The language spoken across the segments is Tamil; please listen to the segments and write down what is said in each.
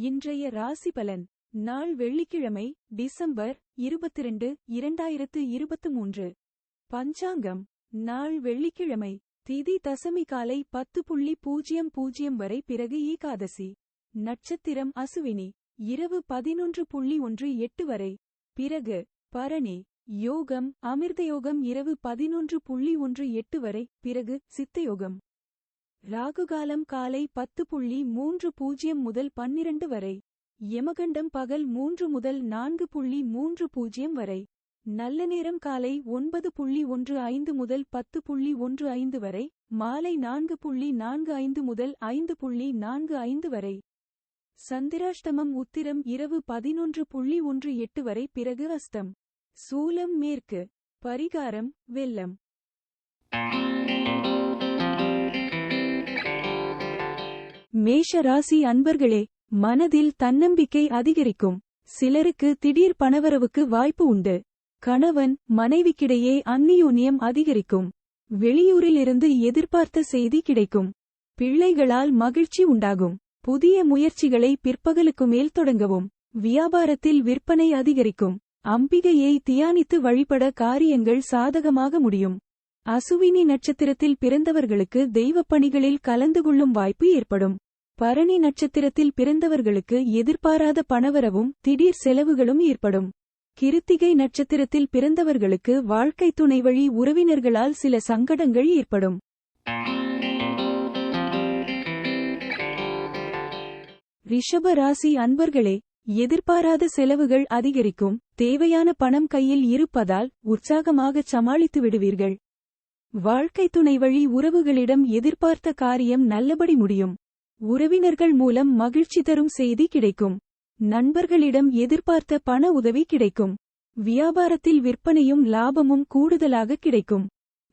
இன்றைய ராசி பலன். நாள் வெள்ளிக்கிழமை டிசம்பர் இருபத்திரண்டு இரண்டாயிரத்து இருபத்து மூன்று பஞ்சாங்கம். நாள் வெள்ளிக்கிழமை திதி தசமி காலை பத்து புள்ளி பூஜ்ஜியம் பூஜ்ஜியம் வரை பிறகு ஏகாதசி. நட்சத்திரம் அசுவினி. இரவு பதினொன்று புள்ளி ஒன்று எட்டு வரை. பிறகு பரணி. யோகம் அமிர்தயோகம் இரவு பதினொன்று புள்ளி ஒன்று எட்டு வரை. பிறகு சித்தயோகம். ராகுகாலம் காலை பத்து புள்ளி மூன்று பூஜ்ஜியம் முதல் பன்னிரண்டு வரை. யமகண்டம் பகல் மூன்று முதல் நான்கு புள்ளி மூன்று பூஜ்ஜியம் வரை. நல்ல நேரம் காலை ஒன்பது புள்ளி ஒன்று ஐந்து முதல் பத்து புள்ளி ஒன்று ஐந்து வரை. மாலை நான்கு புள்ளி நான்கு ஐந்து முதல் ஐந்து புள்ளி நான்கு ஐந்து வரை. சந்திராஷ்டமம் உத்திரம் இரவு பதினொன்று புள்ளி ஒன்று எட்டு வரை. பிறகு அஸ்தம். சூலம் மேற்கு. பரிகாரம் வெள்ளம் மேஷ ராசி அன்பர்களே மனதில் தன்னம்பிக்கை அதிகரிக்கும். சிலருக்கு திடீர் பணவரவுக்கு வாய்ப்பு உண்டு. கணவன் மனைவிக்கிடையே அந்நியோன்யம் அதிகரிக்கும். வெளியூரிலிருந்து எதிர்பார்த்த செய்தி கிடைக்கும். பிள்ளைகளால் மகிழ்ச்சி உண்டாகும். புதிய முயற்சிகளை பிற்பகலுக்கு மேல் தொடங்கவும். வியாபாரத்தில் விற்பனை அதிகரிக்கும். அம்பிகையை தியானித்து வழிபட காரியங்கள் சாதகமாக முடியும். அசுவினி நட்சத்திரத்தில் பிறந்தவர்களுக்கு தெய்வப் பணிகளில் கலந்து கொள்ளும் வாய்ப்பு ஏற்படும். பரணி நட்சத்திரத்தில் பிறந்தவர்களுக்கு எதிர்பாராத பணவரவும் திடீர் செலவுகளும் ஏற்படும். கிருத்திகை நட்சத்திரத்தில் பிறந்தவர்களுக்கு வாழ்க்கை துணை வழி உறவினர்களால் சில சங்கடங்கள் ஏற்படும். ரிஷப ராசி அன்பர்களே எதிர்பாராத செலவுகள் அதிகரிக்கும். தேவையான பணம் கையில் இருப்பதால் உற்சாகமாகச் சமாளித்து விடுவீர்கள். வாழ்க்கை துணை வழி உறவுகளிடம் எதிர்பார்த்த காரியம் நல்லபடி முடியும். உறவினர்கள் மூலம் மகிழ்ச்சி தரும் செய்தி கிடைக்கும். நண்பர்களிடம் எதிர்பார்த்த பண உதவி கிடைக்கும். வியாபாரத்தில் விற்பனையும் லாபமும் கூடுதலாக கிடைக்கும்.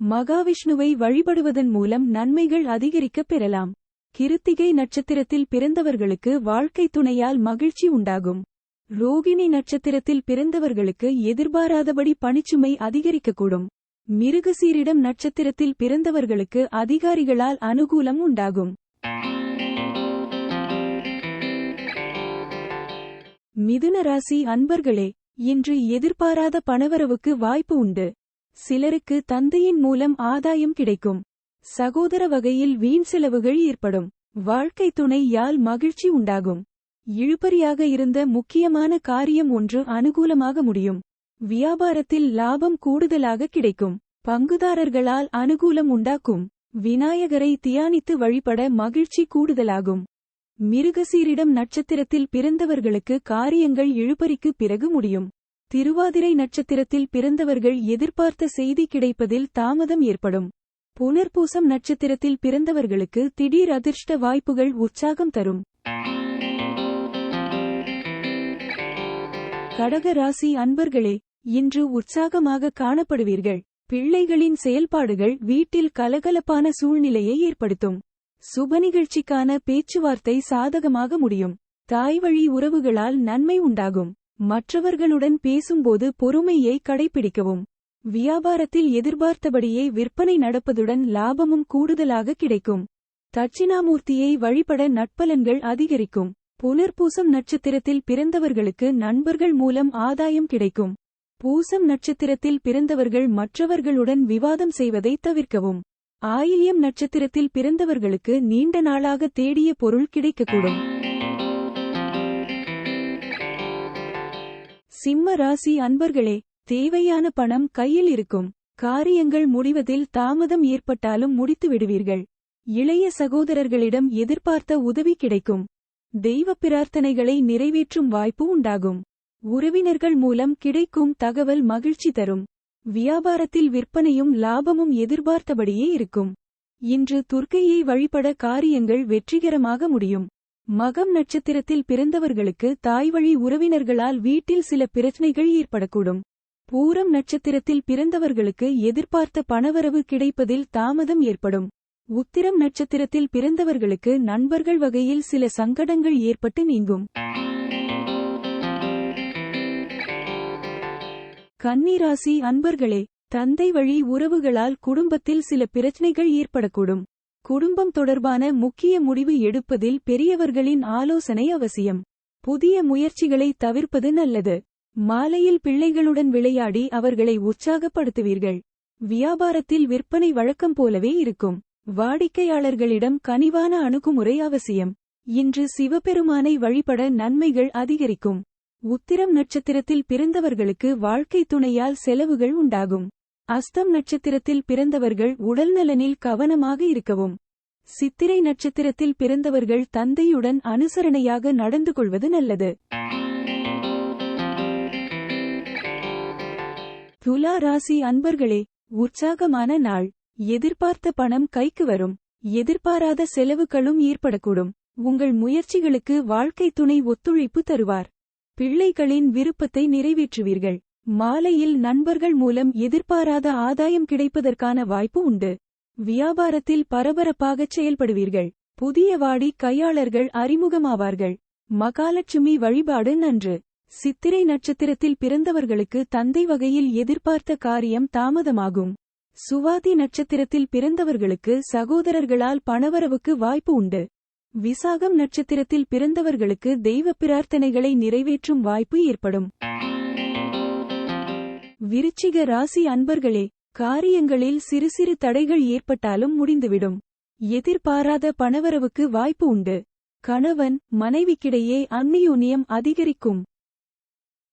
மகாவிஷ்ணுவை வழிபடுவதன் மூலம் நன்மைகள் அதிகரிக்கப் பெறலாம். கிருத்திகை நட்சத்திரத்தில் பிறந்தவர்களுக்கு வாழ்க்கை துணையால் மகிழ்ச்சி உண்டாகும். ரோகிணி நட்சத்திரத்தில் பிறந்தவர்களுக்கு எதிர்பாராதபடி பணிச்சுமை அதிகரிக்கக்கூடும். மிருகசீரிடம் நட்சத்திரத்தில் பிறந்தவர்களுக்கு அதிகாரிகளால் அனுகூலம் உண்டாகும். மிதுன ராசி அன்பர்களே இன்று எதிர்பாராத பணவரவுக்கு வாய்ப்பு உண்டு. சிலருக்கு தந்தையின் மூலம் ஆதாயம் கிடைக்கும். சகோதர வகையில் வீண் செலவுகள் ஏற்படும். வாழ்க்கை துணை யால் மகிழ்ச்சி உண்டாகும். இழுபறியாக இருந்த முக்கியமான காரியம் ஒன்று அனுகூலமாக முடியும். வியாபாரத்தில் லாபம் கூடுதலாக கிடைக்கும். பங்குதாரர்களால் அனுகூலம் உண்டாக்கும். விநாயகரை தியானித்து வழிபட மகிழ்ச்சி கூடுதலாகும். மிருகசீரிடம் நட்சத்திரத்தில் பிறந்தவர்களுக்கு காரியங்கள் இழுபறிக்கு பிறகு முடியும். திருவாதிரை நட்சத்திரத்தில் பிறந்தவர்கள் எதிர்பார்த்த செய்தி கிடைப்பதில் தாமதம் ஏற்படும். புனர்பூசம் நட்சத்திரத்தில் பிறந்தவர்களுக்கு திடீர் அதிர்ஷ்ட வாய்ப்புகள் உற்சாகம் தரும். கடக ராசி அன்பர்களே இன்று உற்சாகமாக காணப்படுவீர்கள். பிள்ளைகளின் செயல்பாடுகள் வீட்டில் கலகலப்பான சூழ்நிலையை ஏற்படுத்தும். சுப நிகழ்ச்சிக்கான பேச்சுவார்த்தை சாதகமாக முடியும். தாய்வழி உறவுகளால் நன்மை உண்டாகும். மற்றவர்களுடன் பேசும்போது பொறுமையை கடைபிடிக்கவும் வியாபாரத்தில் எதிர்பார்த்தபடியே விற்பனை நடப்பதுடன் லாபமும் கூடுதலாக கிடைக்கும். தட்சிணாமூர்த்தியை வழிபட நட்பலன்கள் அதிகரிக்கும். புனர்பூசம் நட்சத்திரத்தில் பிறந்தவர்களுக்கு நண்பர்கள் மூலம் ஆதாயம் கிடைக்கும். பூசம் நட்சத்திரத்தில் பிறந்தவர்கள் மற்றவர்களுடன் விவாதம் செய்வதை தவிர்க்கவும். ஆயில்யம் நட்சத்திரத்தில் பிறந்தவர்களுக்கு நீண்ட நாளாக தேடிய பொருள் கிடைக்கக்கூடும். சிம்ம ராசி அன்பர்களே தேவையான பணம் கையில் இருக்கும். காரியங்கள் முடிவதில் தாமதம் ஏற்பட்டாலும் முடித்து விடுவீர்கள். இளைய சகோதரர்களிடம் எதிர்பார்த்த உதவி கிடைக்கும். தெய்வ பிரார்த்தனைகளை நிறைவேற்றும் வாய்ப்பு உண்டாகும். உறவினர்கள் மூலம் கிடைக்கும் தகவல் மகிழ்ச்சி தரும். வியாபாரத்தில் விற்பனையும் லாபமும் எதிர்பார்த்தபடியே இருக்கும். இன்று துர்க்கையை வழிபட காரியங்கள் வெற்றிகரமாக முடியும். மகம் நட்சத்திரத்தில் பிறந்தவர்களுக்கு தாய்வழி உறவினர்களால் வீட்டில் சில பிரச்சனைகள் ஏற்படக்கூடும். பூரம் நட்சத்திரத்தில் பிறந்தவர்களுக்கு எதிர்பார்த்த பணவரவு கிடைப்பதில் தாமதம் ஏற்படும். உத்திரம் நட்சத்திரத்தில் பிறந்தவர்களுக்கு நண்பர்கள் வகையில் சில சங்கடங்கள் ஏற்பட்டு நீங்கும். கன்னிராசி அன்பர்களே தந்தை வழி உறவுகளால் குடும்பத்தில் சில பிரச்சனைகள் ஏற்படக்கூடும். குடும்பம் தொடர்பான முக்கிய முடிவு எடுப்பதில் பெரியவர்களின் ஆலோசனை அவசியம். புதிய முயற்சிகளை தவிர்ப்பது நல்லது. மாலையில் பிள்ளைகளுடன் விளையாடி அவர்களை உற்சாகப்படுத்துவீர்கள். வியாபாரத்தில் விற்பனை வழக்கம் போலவே இருக்கும். வாடிக்கையாளர்களிடம் கனிவான அணுகுமுறை அவசியம். இன்று சிவபெருமானை வழிபட நன்மைகள் அதிகரிக்கும். உத்திரம் நட்சத்திரத்தில் பிறந்தவர்களுக்கு வாழ்க்கை துணையால் செலவுகள் உண்டாகும். அஸ்தம் நட்சத்திரத்தில் பிறந்தவர்கள் உடல்நலனில் கவனமாக இருக்கவும். சித்திரை நட்சத்திரத்தில் பிறந்தவர்கள் தந்தையுடன் அனுசரணையாக நடந்து கொள்வது நல்லது. துலா ராசி அன்பர்களே உற்சாகமான நாள். எதிர்பார்த்த பணம் கைக்கு வரும். எதிர்பாராத செலவுகளும் ஏற்படக்கூடும். உங்கள் முயற்சிகளுக்கு வாழ்க்கை துணை ஒத்துழைப்பு தருவார். பிள்ளைகளின் விருப்பத்தை நிறைவேற்றுவீர்கள். மாலையில் நண்பர்கள் மூலம் எதிர்பாராத ஆதாயம் கிடைப்பதற்கான வாய்ப்பு உண்டு. வியாபாரத்தில் பரபரப்பாகச் செயல்படுவீர்கள். புதிய வாடி கையாளர்கள் அறிமுகமாவார்கள். மகாலட்சுமி வழிபாடு நன்று. சித்திரை நட்சத்திரத்தில் பிறந்தவர்களுக்கு தந்தை வகையில் எதிர்பார்த்த காரியம் தாமதமாகும். சுவாதி நட்சத்திரத்தில் பிறந்தவர்களுக்கு சகோதரர்களால் பணவரவுக்கு வாய்ப்பு உண்டு. விசாகம் நட்சத்திரத்தில் பிறந்தவர்களுக்கு தெய்வ பிரார்த்தனைகளை நிறைவேற்றும் வாய்ப்பு ஏற்படும். விருச்சிக ராசி அன்பர்களே காரியங்களில் சிறு சிறு தடைகள் ஏற்பட்டாலும் முடிந்துவிடும். எதிர்பாராத பணவரவுக்கு வாய்ப்பு உண்டு. கணவன் மனைவிக்கிடையே அந்நியோன்யம் அதிகரிக்கும்.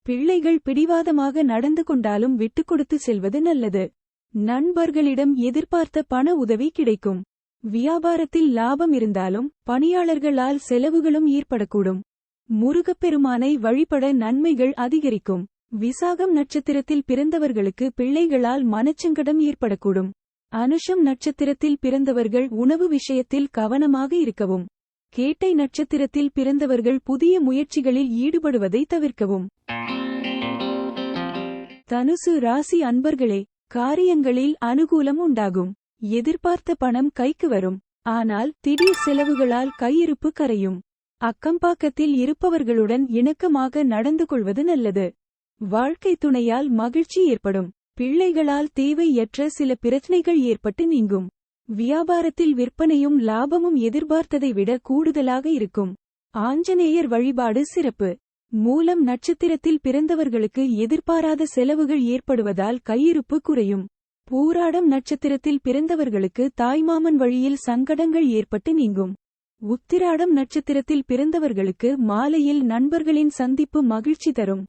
பிள்ளைகள் பிடிவாதமாக நடந்து கொண்டாலும் விட்டுக் கொடுத்து செல்வது நல்லது. நண்பர்களிடம் எதிர்பார்த்த பண உதவி கிடைக்கும். வியாபாரத்தில் லாபம் இருந்தாலும் பணியாளர்களால் செலவுகளும் ஈர்ப்படக்கூடும் முருகப்பெருமானை வழிபட நன்மைகள் அதிகரிக்கும். விசாகம் நட்சத்திரத்தில் பிறந்தவர்களுக்கு பிள்ளைகளால் மனச்சங்கடம் ஏற்படக்கூடும். அனுஷம் நட்சத்திரத்தில் பிறந்தவர்கள் உணவு விஷயத்தில் கவனமாக இருக்கவும். கேட்டை நட்சத்திரத்தில் பிறந்தவர்கள் புதிய முயற்சிகளில் ஈடுபடுவதை தவிர்க்கவும். தனுசு ராசி அன்பர்களே காரியங்களில் அனுகூலம் உண்டாகும். எதிர்பார்த்த பணம் கைக்கு வரும். ஆனால் திடீர் செலவுகளால் கையிருப்பு கரையும். அக்கம்பாக்கத்தில் இருப்பவர்களுடன் இணக்கமாக நடந்து கொள்வது நல்லது. வாழ்க்கை துணையால் மகிழ்ச்சி ஏற்படும். பிள்ளைகளால் தேவையற்ற சில பிரச்சனைகள் ஏற்பட்டு நீங்கும். வியாபாரத்தில் விற்பனையும் லாபமும் எதிர்பார்த்ததை விட கூடுதலாக இருக்கும். ஆஞ்சநேயர் வழிபாடு சிறப்பு. மூலம் நட்சத்திரத்தில் பிறந்தவர்களுக்கு எதிர்பாராத செலவுகள் ஏற்படுவதால் கையிருப்பு குறையும். பூராடம் நட்சத்திரத்தில் பிறந்தவர்களுக்கு தாய்மாமன் வழியில் சங்கடங்கள் ஏற்பட்டு நீங்கும். உத்திராடம் நட்சத்திரத்தில் பிறந்தவர்களுக்கு மாலையில் நண்பர்களின் சந்திப்பு மகிழ்ச்சி தரும்.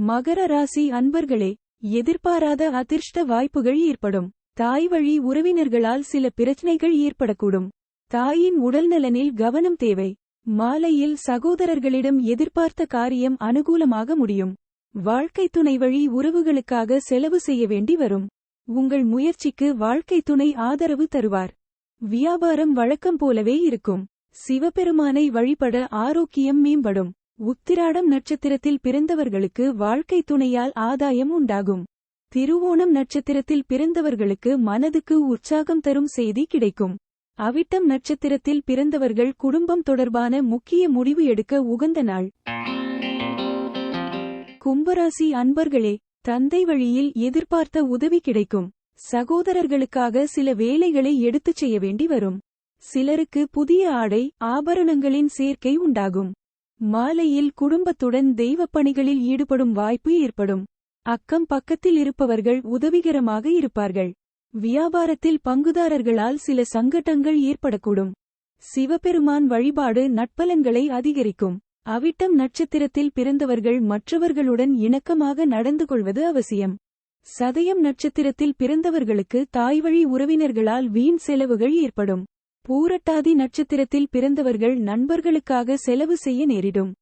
மகர ராசி அன்பர்களே எதிர்பாராத அதிர்ஷ்ட வாய்ப்புகள் ஏற்படும். தாய் வழி உறவினர்களால் சில பிரச்சனைகள் ஏற்படக்கூடும். தாயின் உடல்நலனில் கவனம் தேவை. மாலையில் சகோதரர்களிடம் எதிர்பார்த்த காரியம் அனுகூலமாக முடியும். வாழ்க்கை துணை வழி உறவுகளுக்காக செலவு செய்ய வேண்டி வரும். உங்கள் முயற்சிக்கு வாழ்க்கை துணை ஆதரவு தருவார். வியாபாரம் வழக்கம் போலவே இருக்கும். சிவபெருமானை வழிபட ஆரோக்கியம் மேம்படும். உத்திராடம் நட்சத்திரத்தில் பிறந்தவர்களுக்கு வாழ்க்கை துணையால் ஆதாயம் உண்டாகும். திருவோணம் நட்சத்திரத்தில் பிறந்தவர்களுக்கு மனதுக்கு உற்சாகம் தரும் செய்தி கிடைக்கும். அவிட்டம் நட்சத்திரத்தில் பிறந்தவர்கள் குடும்பம் தொடர்பான முக்கிய முடிவு எடுக்க உகந்த நாள். கும்பராசி அன்பர்களே தந்தை வழியில் எதிர்பார்த்த உதவி கிடைக்கும். சகோதரர்களுக்காக சில வேலைகளை எடுத்துச் செய்ய வேண்டி வரும். சிலருக்கு புதிய ஆடை ஆபரணங்களின் சேர்க்கை உண்டாகும். மாலையில் குடும்பத்துடன் தெய்வப் பணிகளில் ஈடுபடும் வாய்ப்பு ஏற்படும். அக்கம் பக்கத்தில் இருப்பவர்கள் உதவிகரமாக இருப்பார்கள். வியாபாரத்தில் பங்குதாரர்களால் சில சங்கடங்கள் ஏற்படக்கூடும். சிவபெருமான் வழிபாடு நட்பலன்களை அதிகரிக்கும். அவிட்டம் நட்சத்திரத்தில் பிறந்தவர்கள் மற்றவர்களுடன் இணக்கமாக நடந்து கொள்வது அவசியம். சதயம் நட்சத்திரத்தில் பிறந்தவர்களுக்கு தாய்வழி உறவினர்களால் வீண் செலவுகள் ஏற்படும். பூரட்டாதி நட்சத்திரத்தில் பிறந்தவர்கள் நண்பர்களுக்காக செலவு செய்ய நேரிடும்.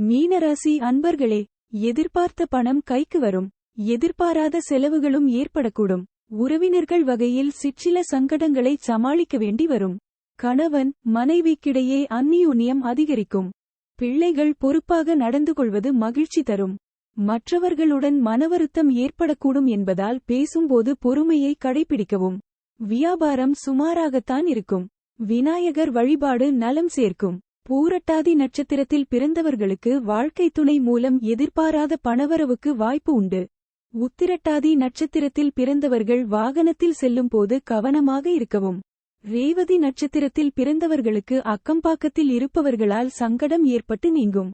மீனராசி அன்பர்களே எதிர்பார்த்த பணம் கைக்கு வரும். எதிர்பாராத செலவுகளும் ஏற்படக்கூடும். உறவினர்கள் வகையில் சிற்றில சங்கடங்களை சமாளிக்க வேண்டி வரும். கணவன் மனைவிக்கிடையே அந்நியுன்யம் அதிகரிக்கும். பிள்ளைகள் பொறுப்பாக நடந்து கொள்வது மகிழ்ச்சி தரும். மற்றவர்களுடன் மனவருத்தம் ஏற்படக்கூடும் என்பதால் பேசும்போது பொறுமையை கடைபிடிக்கவும். வியாபாரம் சுமாராகத்தான் இருக்கும். விநாயகர் வழிபாடு நலம் சேர்க்கும். பூரட்டாதி நட்சத்திரத்தில் பிறந்தவர்களுக்கு வாழ்க்கை துணை மூலம் எதிர்பாராத பணவரவுக்கு வாய்ப்பு உண்டு. உத்திரட்டாதி நட்சத்திரத்தில் பிறந்தவர்கள் வாகனத்தில் செல்லும்போது கவனமாக இருக்கவும். ரேவதி நட்சத்திரத்தில் பிறந்தவர்களுக்கு அக்கம்பாக்கத்தில் இருப்பவர்களால் சங்கடம் ஏற்பட்டு நீங்கும்.